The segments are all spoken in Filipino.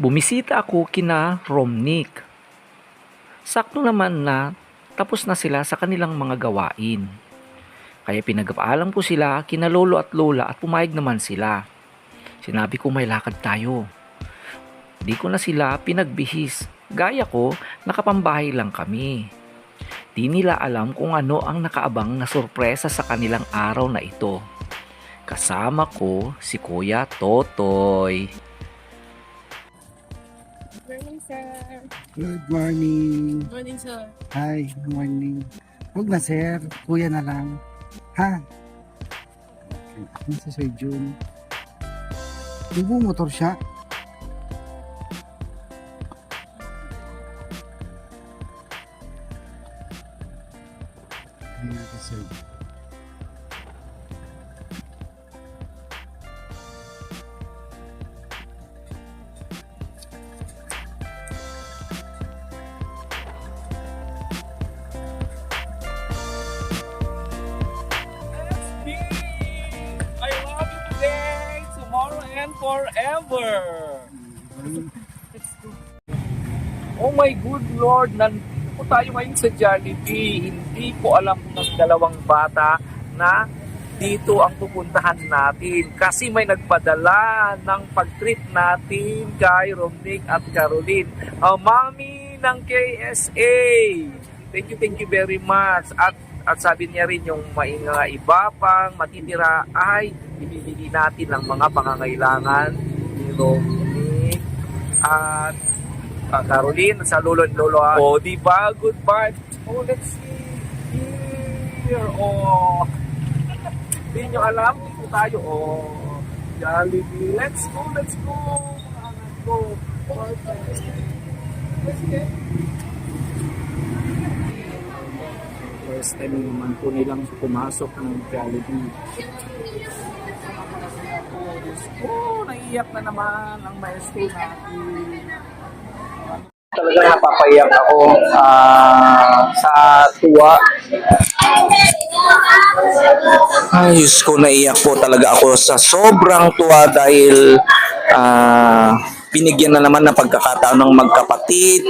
bumisita ako kina Romnick. Sakto naman na tapos na sila sa kanilang mga gawain. Kaya pinagpaalam ko sila kina lolo at lola at pumayag naman sila. Sinabi ko may lakad tayo. Di ko na sila pinagbihis. Gaya ko, nakapambahay lang kami. Di nila alam kung ano ang nakaabang na sorpresa sa kanilang araw na ito. Kasama ko si Kuya Totoy. Sir. Good morning. Morning, sir. Hi, good morning. Huwag na sir, kuya na lang. Ha? Ano si Sir June? motor siya. Nandito po tayo ngayon sa Jollibee. Hindi ko alam ng dalawang bata na dito ang pupuntahan natin kasi may nagpadala ng pag-treat natin kay Romnick at Caroline. Ang mami ng KSA. Thank you, thank you very much. At at sabi niya rin yung mga iba pang matitira ay ibibigay natin ng mga pangangailangan ni Romnick at uh, Caroline sa lolo at lolo. Oh, di ba? Good vibes. Oh, let's see here. Oh. Hindi nyo alam, dito tayo. Oh, Jollibee. Let's go, let's go. Let's get First time naman po nilang pumasok ng Jollibee. Oh, naiiyak na naman ang maestro natin. Talaga napapaiyak ako ah, sa tuwa. Ay, Diyos ko, naiyak po talaga ako sa sobrang tuwa dahil ah, binigyan na naman ng pagkakataon ng magkapatid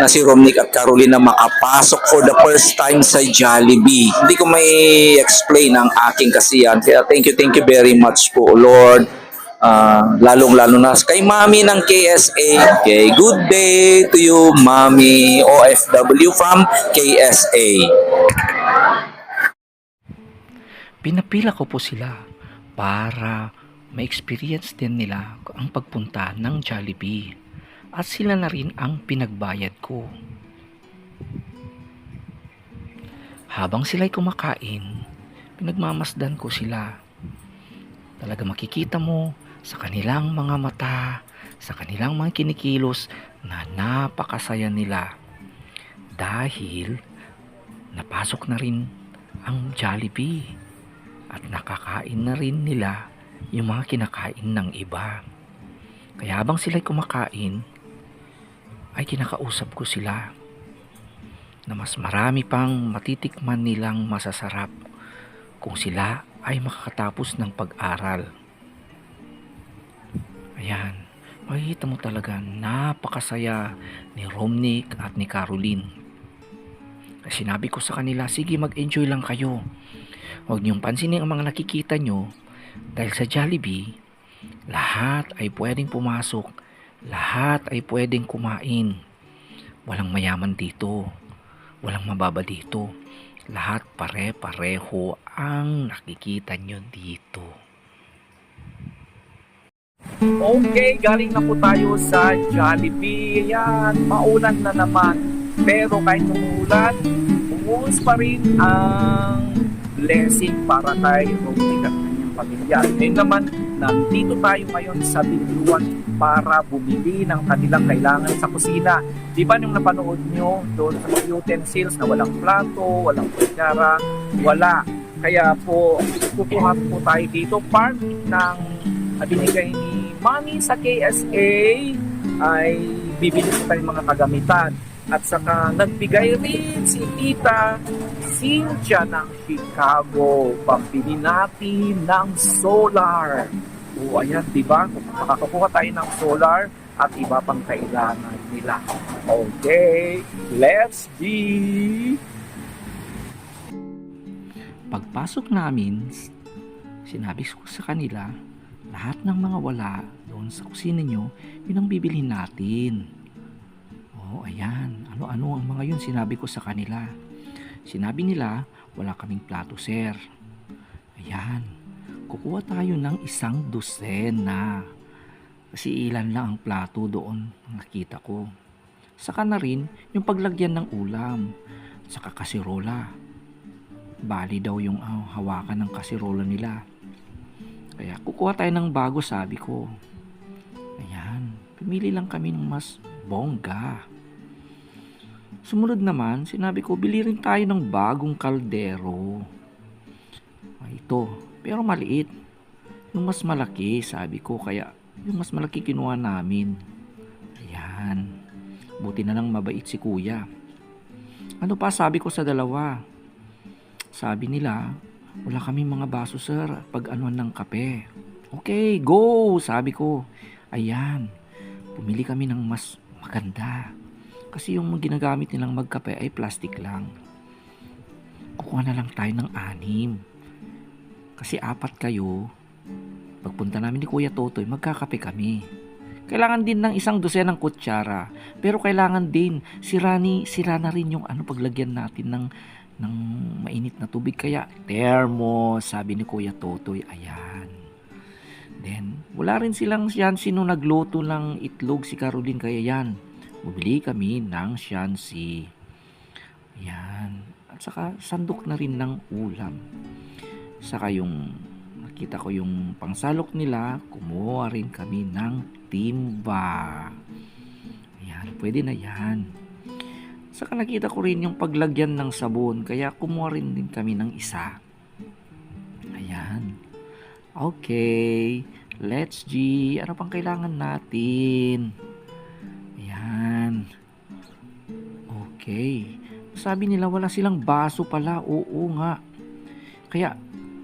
na si Romnick at Caroline na makapasok for the first time sa Jollibee. Hindi ko may explain ang aking kasiyan. Thank you, thank you very much po, Lord. Ah, lalong-lalo na kay Mami ng KSA. Okay, good day to you, Mami OFW from KSA. Pinapila ko po sila para ma-experience din nila ang pagpunta ng Jollibee at sila na rin ang pinagbayad ko. Habang sila'y kumakain, pinagmamasdan ko sila. Talaga makikita mo sa kanilang mga mata, sa kanilang mga kinikilos na napakasaya nila. Dahil napasok na rin ang Jollibee at nakakain na rin nila yung mga kinakain ng iba. Kaya habang sila'y kumakain, ay kinakausap ko sila na mas marami pang matitikman nilang masasarap kung sila ay makakatapos ng pag-aral. Ayan, makikita mo talaga napakasaya ni Romnick at ni Caroline. Sinabi ko sa kanila, sige mag-enjoy lang kayo. Huwag niyong pansinin ang mga nakikita nyo dahil sa Jollibee, lahat ay pwedeng pumasok, lahat ay pwedeng kumain. Walang mayaman dito, walang mababa dito. Lahat pare-pareho ang nakikita nyo dito. Okay, galing na po tayo sa Jollibee. Yan, maulan na naman. Pero kahit umuulan, umuus pa rin ang blessing para kay Romnick at kanyang pamilya. Ngayon naman, nandito tayo ngayon sa Biluan para bumili ng kanilang kailangan sa kusina. Di ba nung napanood nyo doon sa mga utensils na walang plato, walang kutsara, wala. Kaya po, kukuha po tayo dito. Part ng binigay ni Mami sa KSA ay bibili po tayo ng mga kagamitan. At saka nagbigay rin si Tita Cynthia ng Chicago. Pambili natin ng solar. O ayan, di ba? Makakakuha tayo ng solar, at iba pang kailangan nila. Okay, let's be Pagpasok namin, sinabi ko sa kanila, lahat ng mga wala doon sa kusina nyo, yun ang bibilhin natin. Oh, ayan. Ano-ano ang mga yun sinabi ko sa kanila. Sinabi nila, wala kaming plato, sir. Ayan. Kukuha tayo ng isang dosena. Kasi ilan lang ang plato doon nakita ko. Saka na rin yung paglagyan ng ulam. Saka kasirola bali daw yung ah, hawakan ng kasirola nila. Kaya kukuha tayo ng bago sabi ko. Ayan, pumili lang kami ng mas bongga. Sumunod naman, sinabi ko, bili rin tayo ng bagong kaldero. Ay, ito, pero maliit. Yung mas malaki, sabi ko, kaya yung mas malaki kinuha namin. Ayan, buti na lang mabait si kuya. Ano pa sabi ko sa dalawa? Sabi nila, wala kami mga baso sir pag anuan ng kape. Okay, go! Sabi ko. Ayan, pumili kami ng mas maganda. Kasi yung ginagamit nilang magkape ay plastic lang. Kukuha na lang tayo ng anim. Kasi apat kayo, pagpunta namin ni Kuya Totoy, magkakape kami. Kailangan din ng isang dosenang kutsara. Pero kailangan din, sira, ni, sira na rin yung ano paglagyan natin ng ng mainit na tubig. Kaya thermos sabi ni Kuya Totoy ayan. Then wala rin silang syansi nung nagluto ng itlog si Caroline kaya yan bumili kami ng syansi ayan. At saka sandok na rin ng ulam. Saka yung nakita ko yung pangsalok nila kumuha rin kami ng timba. Ayan pwede na yan Saka nakita ko rin yung paglagyan ng sabon, kaya kumuha rin din kami ng isa. Ayan. Okay. Let's G. Ano pang kailangan natin? Ayan. Okay. Sabi nila wala silang baso pala. Oo nga. Kaya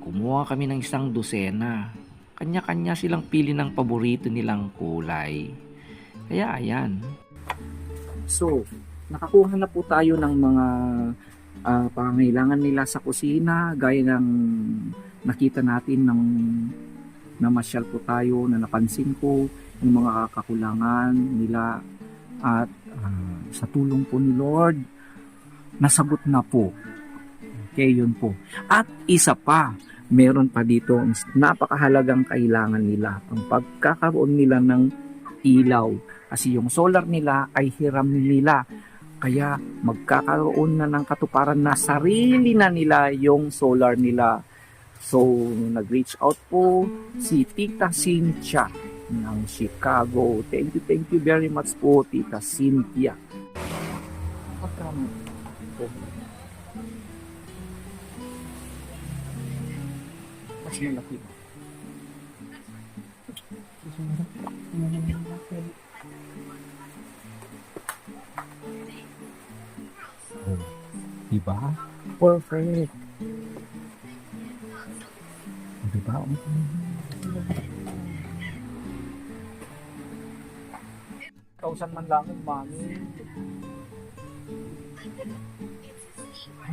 kumuha kami ng isang dosena. Kanya-kanya silang pili ng paborito nilang kulay. Kaya ayan. So, nakakuha na po tayo ng mga ah, pangangailangan nila sa kusina gaya ng nakita natin ng namasyal po tayo na napansin ko yung mga kakulangan nila at ah, sa tulong po ni Lord nasagot na po. Okay yun po. At isa pa meron pa dito napakahalagang kailangan nila ang pagkakaroon nila ng ilaw. Kasi yung solar nila ay hiram nila kaya magkakaroon na ng katuparan na sarili na nila yung solar nila. So, nag-reach out po si Tita Cynthia ng Chicago. Thank you, thank you very much po, Tita Cynthia. Pagkamo po. Mas malaki ba? Perfect. Diba? Kausan man lang ang mami.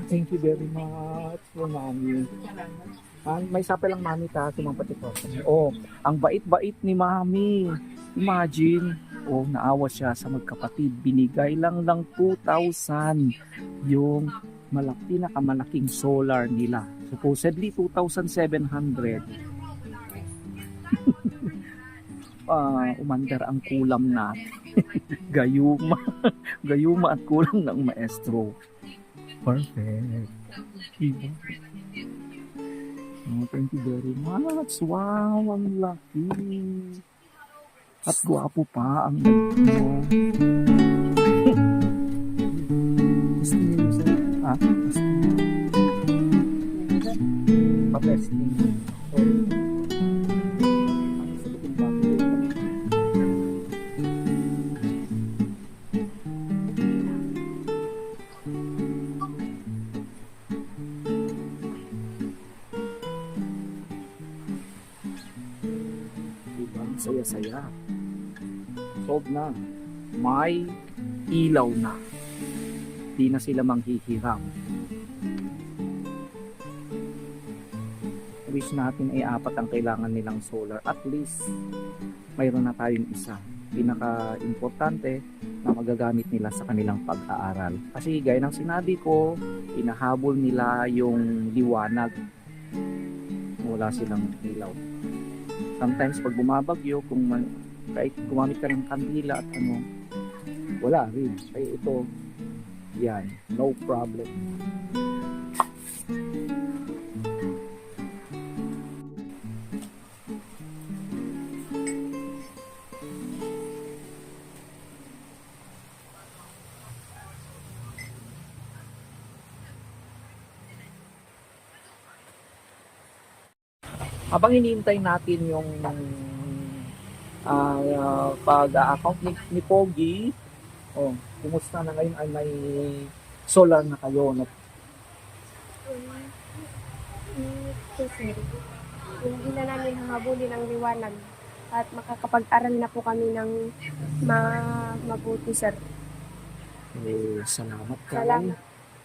Thank you very much for mami. Ah, may sape lang mami ta, sumampati ko. Oh, ang bait-bait ni mami. Imagine, oh, naawa siya sa magkapatid. Binigay lang lang 2,000 yung malaki na kamalaking solar nila. Supposedly 2,700. Ah, umandar ang kulam natin. Gayuma. Gayuma at kulam ng maestro. Perfect. Diba? Oh, thank you very much. Wow, ang laki. At gwapo pa ang mo. Testing mo sa... Ah, testing. Pa-testing. Sorry. Ano na sila manghihiram. Wish natin ay apat ang kailangan nilang solar. At least, mayroon na tayong isa. Pinaka-importante na magagamit nila sa kanilang pag-aaral. Kasi gaya ng sinabi ko, inahabol nila yung liwanag. Wala silang ilaw. Sometimes pag bumabagyo, kung man, kahit gumamit ka ng kandila at ano, wala rin. Ay ito, yan, no problem. Habang hinihintay natin yung ah, pag-account ni, ni Pogi, oh, kumusta na ngayon ay may solar na kayo na Kasi hindi na namin hahabulin ang liwanag at makakapag-aral na po kami ng ma- mabuti, sir. eh, salamat ka. Salamat.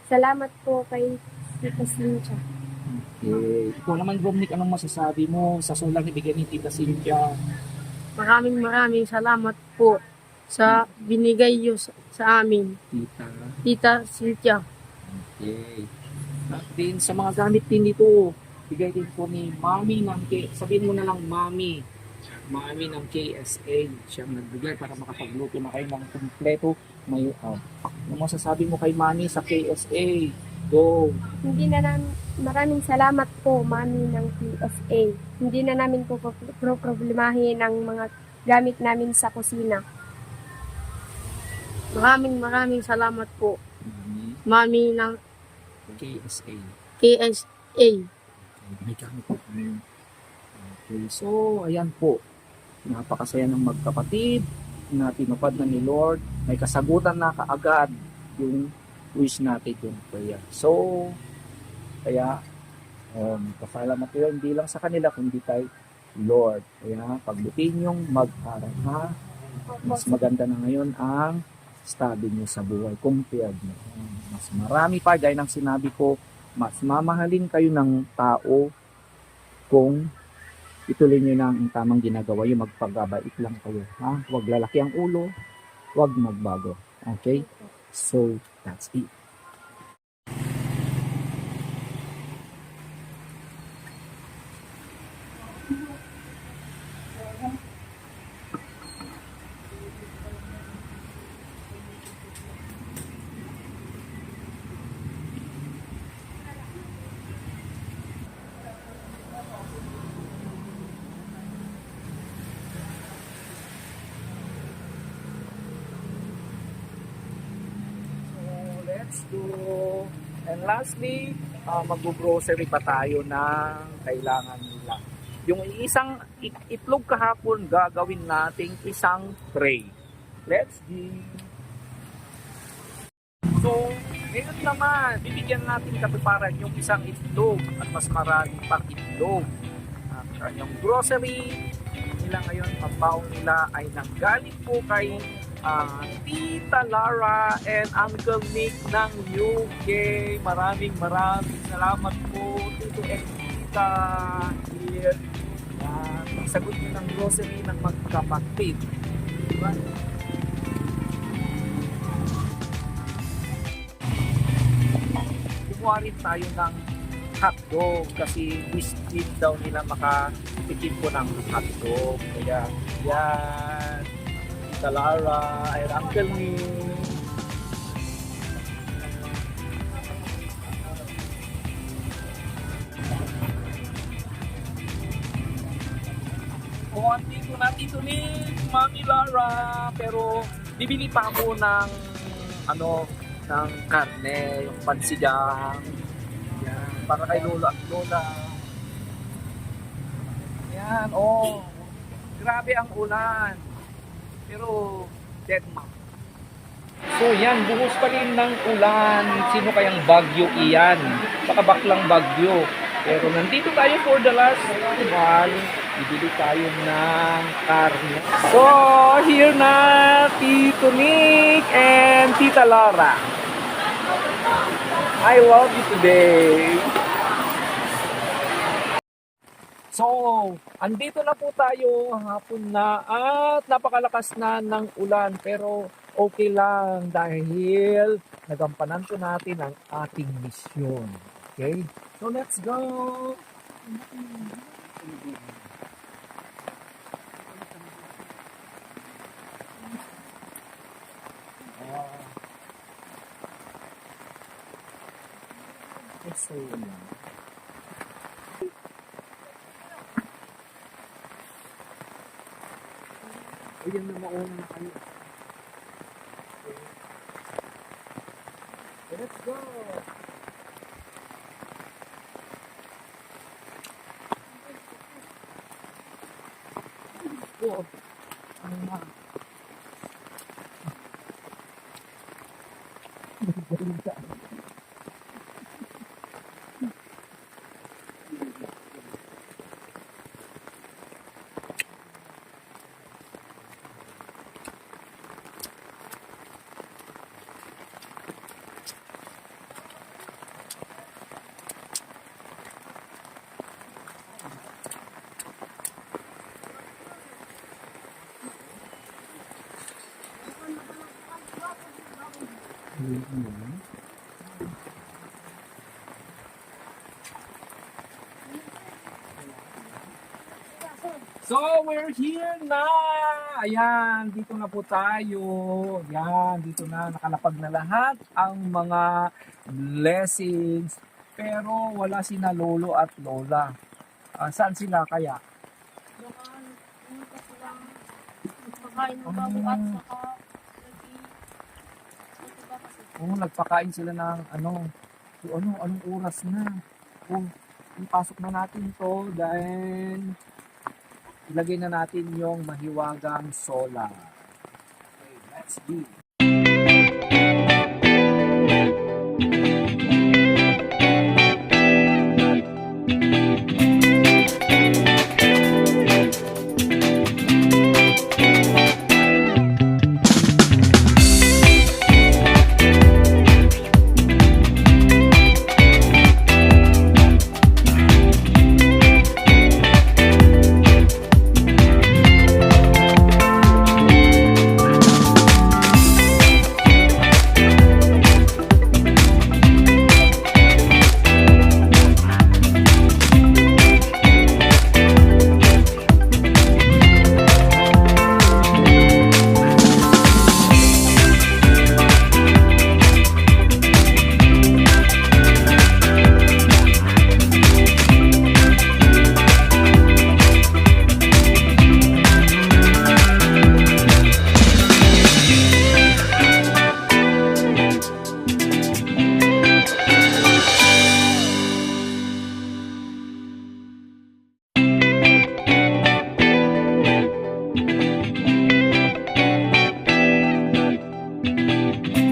Salamat po kay Tita Cynthia. Eh, ikaw naman, Romnick, anong masasabi mo sa solar na bigyan ni Tita Cynthia? Maraming maraming salamat po sa binigay niyo sa, sa amin, Tita. Tita Cynthia. Okay. At din sa mga gamit din dito, bigay din po ni Mami ng K, sabihin mo na lang Mami. Mami ng KSA. Siya ang nagbigay para makapagluto na kayo ng kumpleto. May, uh, ano masasabi mo kay Mami sa KSA? Go! Hindi na namin, maraming salamat po, Mami ng PSA. Hindi na namin po pro- pro- problemahin ang mga gamit namin sa kusina. Maraming maraming salamat po, Mami, Mami ng KSA. KSA. May gamit po kami. Okay, so, ayan po. Napakasaya ng magkapatid na tinupad na ni Lord. May kasagutan na kaagad yung wish natin yung prayer. So, kaya, um, pasalamat kayo hindi lang sa kanila, kundi kay Lord. Kaya, pagbutin yung mag-aral, ha? Mas maganda na ngayon ang study nyo sa buhay compared mo. Mas marami pa, gaya ng sinabi ko, mas mamahalin kayo ng tao kung ituloy nyo na ang tamang ginagawa yung magpagabait lang kayo. Ha? Huwag lalaki ang ulo, huwag magbago. Okay? So, that's it. So, let's go. And lastly, uh, mag-grocery pa tayo ng kailangan nila. Yung isang it- itlog kahapon, gagawin nating isang tray. Let's do. So, ngayon naman, bibigyan natin katuparan yung isang itlog at mas marami pang itlog. At yung grocery nila ngayon, pambaong nila ay nanggaling po kay ah, Tita Lara and Uncle Nick ng UK. Maraming maraming salamat po Tito and Tita here. Yan, sagot nyo ng grocery ng magkapatid. Diba? Kumuha rin tayo ng hotdog kasi wish din daw nila makatikim po ng hotdog. Kaya yan. Tita Lara, ay Uncle Nick. Kuwanti ko na dito ni Mami Lara. Pero bibili pa ako ng ano, ng karne, yung pansigang. Yan, para kay Lola Lola. Yan, oh. Grabe ang ulan. Pero mom. So yan, buhos pa rin ng ulan. Sino kayang bagyo iyan? Baka baklang bagyo. Pero nandito tayo for the last one. Bibili tayo ng karne. So, here na Tito Nick and Tita Laura. I love you today. So, andito na po tayo hapon na at napakalakas na ng ulan pero okay lang dahil nagampanan po natin ang ating misyon. Okay? So, let's go! It's. Ayan na mauna na kayo. Okay. Let's go! Go! Ano na? So, we're here na! Ayan, dito na po tayo. Ayan, dito na nakalapag na lahat ang mga blessings. Pero wala sina lolo at lola. Ah, saan sila kaya? Pagkain ng bago at saka Oo, nagpakain sila ng ano, so, ano, anong oras na. Oh, ipasok na natin to dahil ilagay na natin yung mahiwagang solar. Okay, let's do it. Oh,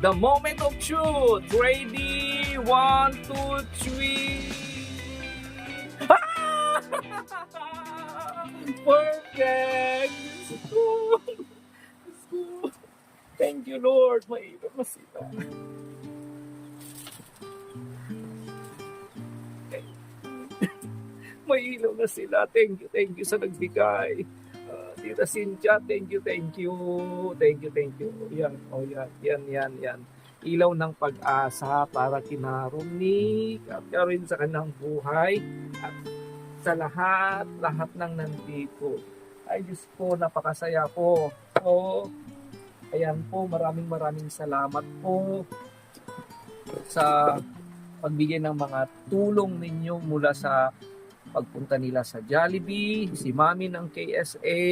the moment of truth. Ready? One, two, three. Perfect! Thank you, Lord. Maiba mo sila. May ilaw na sila. Thank you, thank you sa nagbigay. Tita Cynthia, thank you, thank you. Thank you, thank you. Yan, oh yan, yan, yan, yan. Ilaw ng pag-asa para kina Nick at rin sa kanyang buhay at sa lahat, lahat ng nandito. Ay, Diyos ko, napakasaya po. So, ayan po, maraming maraming salamat po sa pagbigay ng mga tulong ninyo mula sa pagpunta nila sa Jollibee, si Mami ng KSA,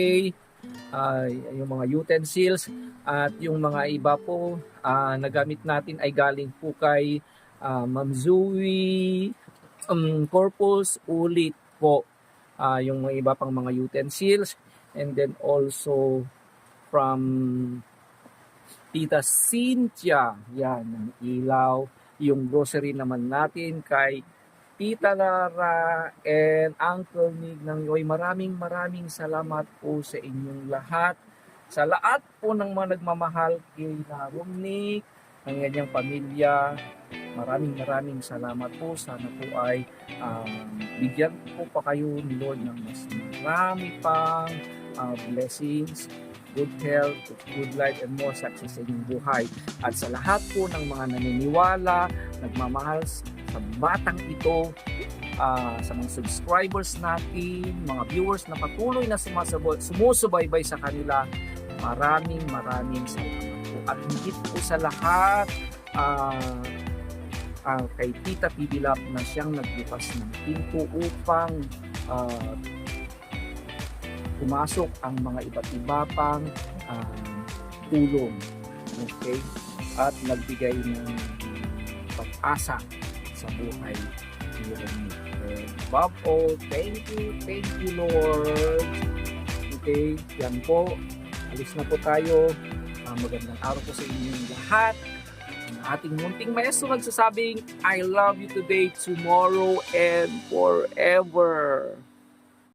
ay yung mga utensils at yung mga iba po ah, na gamit natin ay galing po kay ah, Ma'am Zoe um, Corpus ulit po ah, yung mga iba pang mga utensils and then also from Tita Cynthia. Yan ang ilaw. Yung grocery naman natin kay Tita Lara and Uncle Nig ng Yoy. Maraming maraming salamat po sa inyong lahat. Sa lahat po ng mga nagmamahal kay Narong Nick, ng kanyang pamilya. Maraming maraming salamat po. Sana po ay um, bigyan po pa kayo ni Lord ng mas marami pang uh, blessings, good health, good life, and more success sa inyong buhay. At sa lahat po ng mga naniniwala, nagmamahal sa batang ito, ah, sa mga subscribers natin, mga viewers na patuloy na sumusubaybay sa kanila, maraming maraming salamat po. At higit po sa lahat, ah, ah, kay Tita PB Lab na siyang nagbukas ng pinto upang ah, pumasok ang mga iba't iba pang ah, tulong. Okay? At nagbigay ng pag-asa sa buhay ni Ronnie. And above all, thank you, thank you Lord. Okay, yan po. Alis na po tayo. Ah, magandang araw po sa inyong lahat. Ating munting maestro nagsasabing, I love you today, tomorrow, and forever.